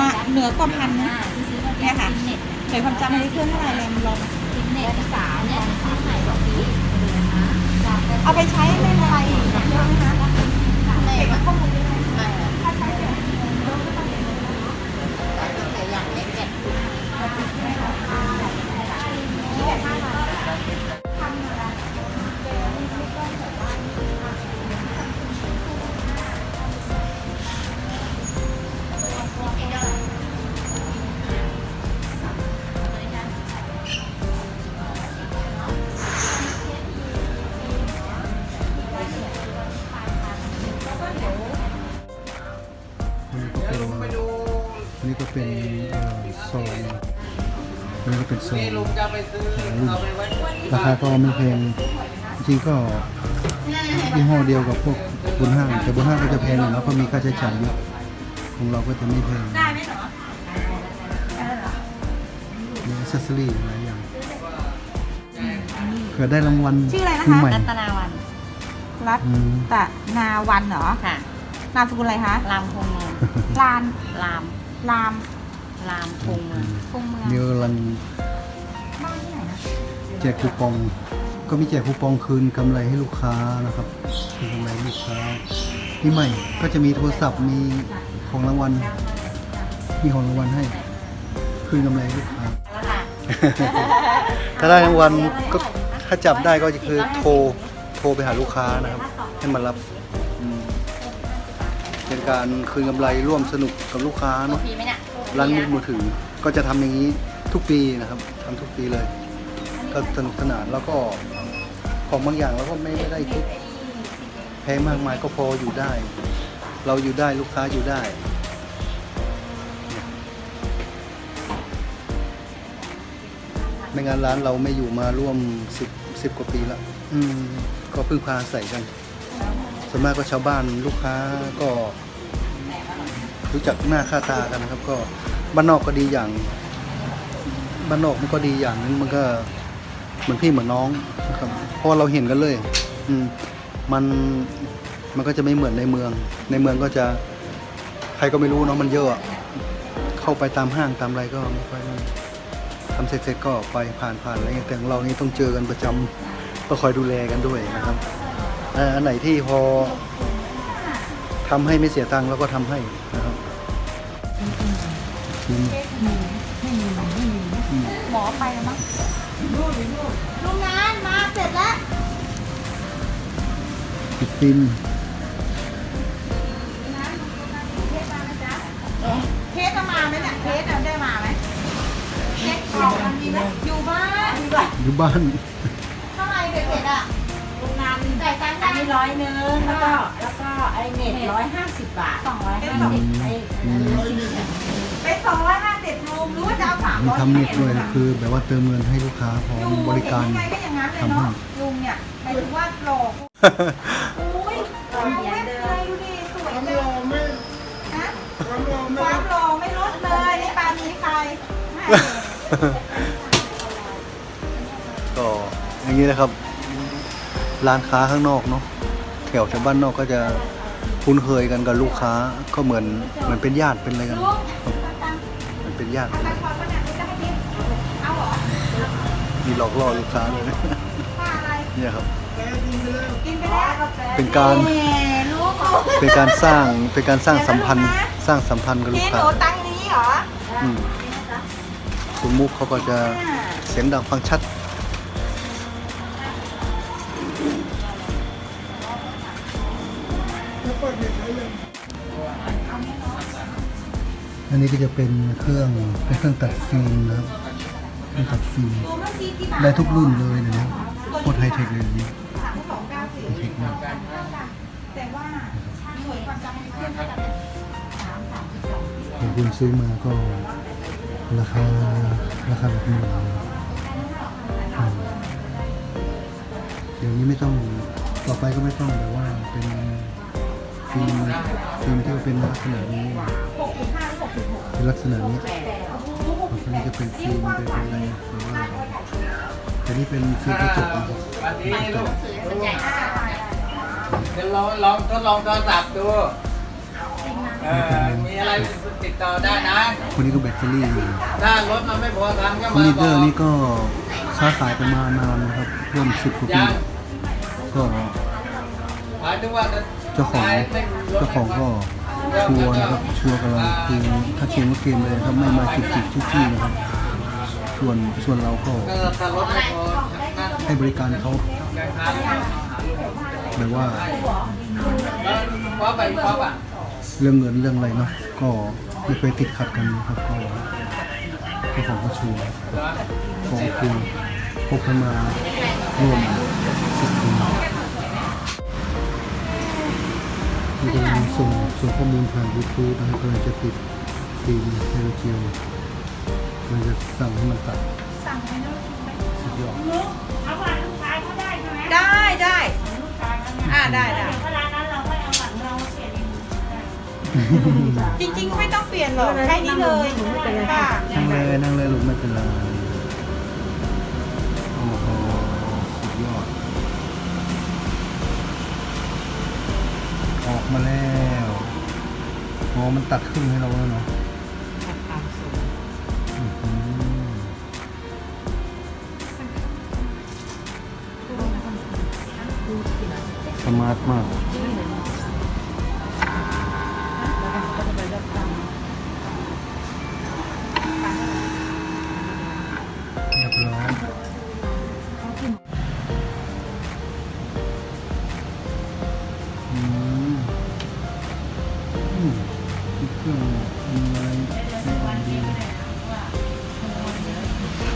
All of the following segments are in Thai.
มาเหนือกว่าพันนะเนี่ยค่ะเน็ตใส่ความจำอะไรเครื่องเท่าไหร่แลองฟิตเนสสามเนี่ยซื้อใหม่สองปีเอาไปใช้ไม่เป็นไรกับเครื่องนะคะเก็บข้อมูลได้ไหมถ้าใช้แบบแต่อย่างเล็กแบบ นนี้ก็เป็นซองลุงจะไปซื้อเอาไปไว้ราคาก็ไม่แพงจริงๆก็ยี่ห้อเดียวกับพวกบนห้างแต่บนห้างก็จะแพงหน่อยเนาะเพราะมีค่าใช้จ่ายเยอะของเราก็จะไม่แพงได้ไหมเหรอมีอ c เซสซอรี่หลายอย่างเผื่อได้รางวัลชื่ออะไรนะคะปีใหม่รัตนาวันรัตอืมตนาวันเหรอค่ะนามสกุลอะไรคะรามคงเมืองลานรามราม รามคงเมืองคงเมืองมีกำลังบ้านที่ไหนนะแจกคูปอง ก็มีแจกคูปองคืนกำไรให้ลูกค้านะครับคืนกำไรให้ลูกค้าปีใหม่ก็จะมีโทรศัพท์มีของรางวัลมีของรางวัลให้ คืนกำไรให้ลูกค้า แล้วค่ะ ถ้าได้รางวัลก็ถ้าจับได้ก็จะคือโทรโทรไปหาลูกค้านะครับ ให้มารับอืมเป็นการคืนกำไรร่วมสนุกกับลูกค้าเนาะ ฟรีไหมเนี่ย ร้านมุกมือถือก็จะทำอย่างนี้ทุกปีนะครับทำทุกปีเลย ก็สนุกสนานแล้วก็ของบางอย่างเราก็ไม่ไมได้คิดแพงมากมายก็พออยู่ได้ เราอยู่ได้ลูกค้าอยู่ได้ ไม่งั้นร้านเราไม่อยู่มาร่วมสิบสิบกว่าปีละอืมก็พึ่งพาอาศัยกันส่วนมากก็ชาวบ้านลูกค้าก็ รู้จักหน้าค่าตากันนะครับ ก็บ้านนอกก็ดีอย่างบ้านนอกมันก็ดีอย่างนึงมันก็เหมือนพี่เหมือนน้องนะครับเพราะว่าเราเห็นกันเลย อืมมันมันก็จะไม่เหมือนในเมือง ในเมืองก็จะใครก็ไม่รู้เนาะมันเยอะเข้าไปตามห้างตามอะไรก็ไม่ค่อยมันทำเสร็จๆก็ไปผ่านผ่านอะไรเงี้ยแต่ของเรานี่ต้องเจอกันประจำก็คอยดูแลกันด้วยนะครับอันไหนที่พอทำให้ไม่เสียตังค์เราก็ทำให้นะครับ อืมหมอไปแล้วมั้งลุงงานมาเสร็จแล้วปิดฟิมเคสจะมาไหมเนี่ยเคสจะได้มาไหมเคสออกมันมีไหมอยู่บ้านอยู่บ้านอยู่บ้านเท่าไหร่เด็กๆอะโรงงานจ่ายตังค์อันนี้ร้อยหนึ่งแล้วก็แล้วก็ไอเน็ตร้อยห้าสิบบาทสองร้อยห้าสิบไออืม เป็นสองร้อยห้าสิบลุงรู้ว่าจะเอาสามมีร้อยทำเน็ตด้วยคือแบบว่าเติมเงินให้ลูกค้าพร้อมบริการยังไงก็อย่างนั้นเลยทำให้เนาะลุงเนี่ยหมายถึงว่าหลอกอุ้ยเอาเว็บเลยดูดิสวยจังฮะความหล่อไม่ลดเลยในปานนี้ใครไม่ก็อย่างนี้นะครับ ร้านค้าข้างนอกเนาะแถวแถวบ้านนอกก็จะคุ้นเคยกันกับลูกค้าก็เหมือนเหมือนเป็นญาติเป็นอะไรกันลุง เหมันเป็นญาติทำไมความขนาดนี้จะให้ดิเอาเหรอมีหลอกล่อลูกค้าเลยค่าอะไรเนี่ยครับกินไปแล้วกาแฟเป็นการแหมลูกเป็นการสร้าง เป็นการสร้างสัมพันธ์ สร้างสัมพันธ์กับลูพี่กหค้านูตังค์นี้เหรออืมคุณมุกเขาก็จะเสียงดังฟังชัด อันนี้ก็จะเป็นเครื่องเป็นเครื่องตัดฟิล์มนะครับเครื่องตัดฟิล์มรวมแล้วสี่กี่บาทได้ทุกรุ่นเลยเดี๋ยวนะโคตรไฮเทคเลยเดี๋ยวนี้สามสองเก้าสี่ไฮเทคมากแต่ว่าหน่วยความจำเครื่องเท่ากันสามสามสิบสองเดี๋ยวคุณซื้อมาก็ราคาราคาแบบนี้เลยอืมเดี๋ยวนี้ไม่ต้องต่อไปก็ไม่ต้องแบบว่าเป็นฟิล์มฟิล์มที่เป็นลักษณะนี้ เป็นลักษณะนี้บางคนนี้จะเป็นฟิล์มเป็นอะไรหรือว่าแต่นี่เป็นฟิล์มกระจกนะครับวันนี้ลุงกเดี๋ยวลองลองทดลองโทรศัพท์ดู เออมีอะไรติดต่อได้นะ คนนี้ก็แบตเตอรี่ถ้ารถมันไม่พอทำก็คุณมาลีดบเดออกร์นี่ก็ค้าขายกันมานานนะครับร่วมสิบกว่าปียังก็หมายถึงว่าจะเจ้าของเจ้าของก็ ชัวร์นะครับ ชัวร์กับเราคือถ้าเชงก็เกมเลยครับไม่มาจุกจิกทุกที่นะครับ ส่วนส่วนเราก็ให้บริการเขาแบบว่าเรื่องเงินเรื่องอะไรเนาะก็ไม่เคยติดขัดกันนะครับก็เจ้าของก็ชัวร์ของคือพบกันมาร่วมสิบปี นี่กำลังส่งส่งข้อมูลผ่านยูทูบนะครับกำลังจะติดฟิล์มเฮโรเจียวมันจะสั่งให้มันตัดสั่งให้ลูกไหมสุดยอดเอาหวานลูกชายเขาได้ใช่ไหมได้ได้ลูกชายเขาเนี่ยอ่าได้ได้เวลานั้นเราไม่เอาหวานเราเสียเองจริงๆ ไม่ต้องเปลี่ยนหรอกแค่นี้เลยค่ะนั่งเลยนั่งเลยลูกไม่เป็นไร ออกมาแล้วอ๋อมันตัดครึ่งให้เราแล้วเนาะอื้อหือสมาร์ทมากเรี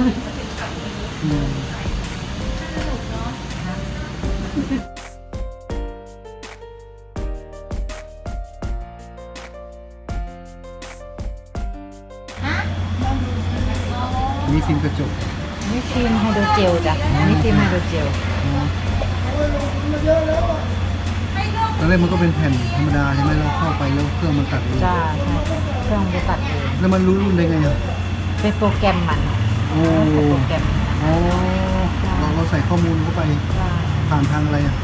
นี่ฟิล์มกระจกนี่ครีมไฮโดรเจลจ้ะนี่ครีมไฮโดรเจลตอนแรกมันก็เป็นแผ่นธรรมดาใช่ไหมเราเข้าไปแล้วเครื่องมันตัดเองจ้าใช่เครื่องจะตัดเองแล้วมันรู้รุ่นได้ไงอะเป็นโปรแกรมมัน โอ้เป็นโปรแกรมโอ้เราเราใส่ข้อมูลเข้าไปจ้าผ่านทางอะไรอะ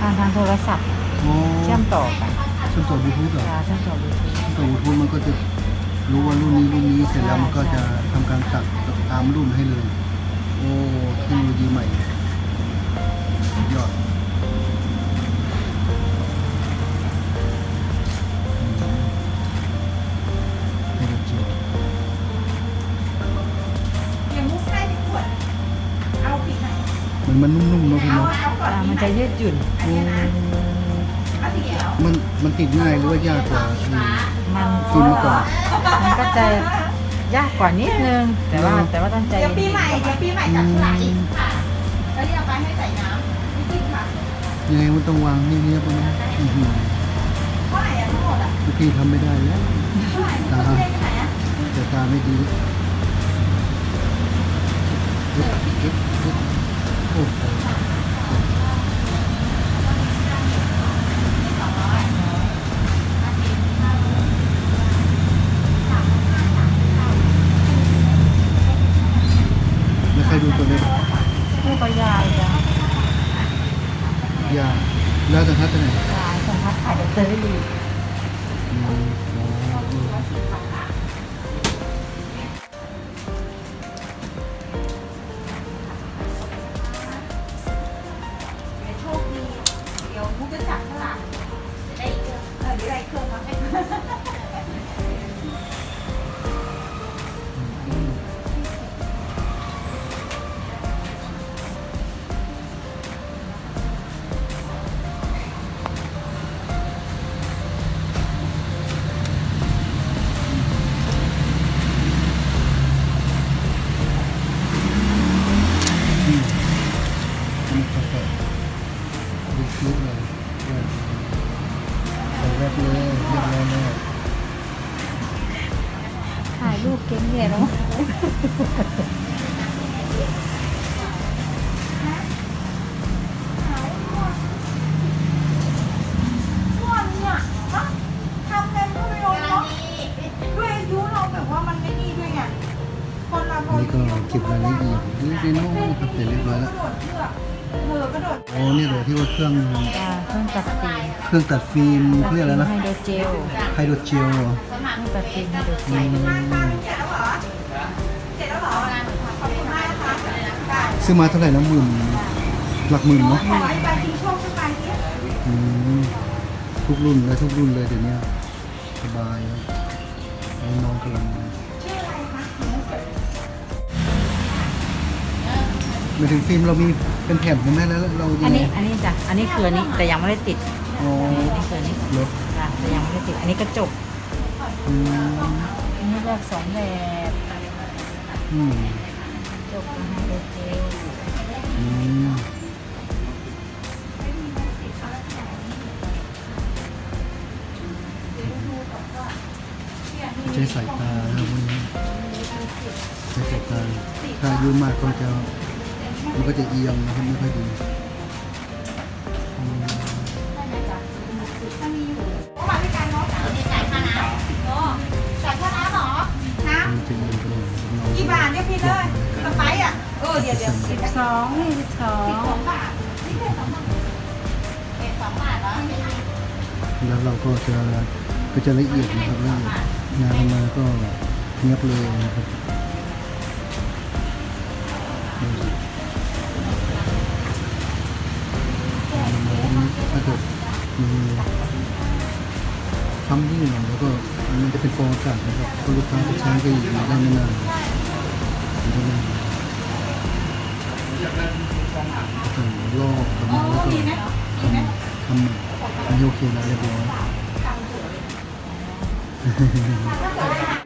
ทางทางโทรศัพท์โอ้เชื่อมต่อกันเชื่อมต่อบลูทูธเหรอจ้าเชื่อมต่อบลูทูธเชื่อมต่อบลูทูธมันก็จะรู้ว่ารุ่นนี้รุ่นนี้เสร็จแล้วมันก็จะทำการตัดตามรุ่นให้เลย โอ้เทคโนโลยีใหม่ จะยืดหยุ่น อันนี้นะเอาสีเขียวมันมันติดง่ายหรือว่ายากกว่าอืมมันฟิล์มเมื่อก่อนมันก็จะยากกว่านิดนึง แต่ว่าแต่ว่าต้องใจเดี๋ยวปีเย็นใหม่ๆเดี๋ยวปีใหม่จับฉลากอีกค่ะแล้วนี่เอาไปให้ใส่น้ำไม่กินค่ะยังไงมันต้องวางเงียบๆนะอื้อหือเท่าไหร่อะทั้งหมดอะบางทีทำไม่ได้แล้วเท่าไหร่ตาเท่าไหร่ไหนอะแต่ตาไม่ดีเอ๊ะเอ๊ะเอ๊ะโอ้โห รื่องจ้าเครื่องตัดฟิล์มเครื่องตัดฟิล์มเขาเรียกอะไรนะไฮโดรเจลไฮโดรเจลเหรอเครื่องตัดฟิล์มไฮโดรเจอืลมเสร็จแล้วเหรอเสร็จแล้วเหรอขอบคุณมากนะคะได้ซื้อมาเท่าไหร่นะหมื่นหลักหมื่นเนาะขอให้ไปทิ้งโชคขึ้นไปที่อืมทุกรุ่นเลยทุกรุ่นเลยเดี๋ยวนี้สบายแล้วน้องๆกำลังชื่ออะไรคะมาถึงฟิล์มเรามี เป็นแผ่นใช่ไหมแล้วเราอัยันงไงนี้อันนี้จ้ะอันนี้คืออันนี้แต่ยังไม่ได้ติดอ๋ออันนี้คืออันนี้เหรอจ้ะแต่ยังไม่ได้ติด อันนี้กระจกอืมอันนี้เลือกสองแบบอืมกระจกกับไฮโดรเจลอืมใช้สายตานะครับวันนี้ใช้สายตาถ้าอายุมากก็จะ มันก็จะเอียงนะครับไม่ค่อยดีอืมเมื่อวานพี่การเนาะจ่ายค่าน้ำโอ้จ่ายค่าน้ำเหรอน้มันจะเอียงไปหน่อยน้องำกี่บาทเนี่ยพี่เลยสไปซ์อะเออเดี๋ยวเดี๋ยวสิบสองนี่สิบสองสองบาทนี่เป็นสองบาทเป็นสองบาทเหรอแล้วเราก็จะก็จะละเอียดนะครับละเอียดงานมาก็เงียบเลยนะครับ ตรงนี้ถ้าเกิดมีทำยิ่หน่อยแล้วก็มันจะเป็นฟองอากาศนะครับก็ลูกค้าจะใช้ก็อยู่ได้ไม่นานอยู่ได้ไม่นานก็ต้องลอกทำแล้วก็ทำทำอันนี้โอเคแล้วเรียบร้อย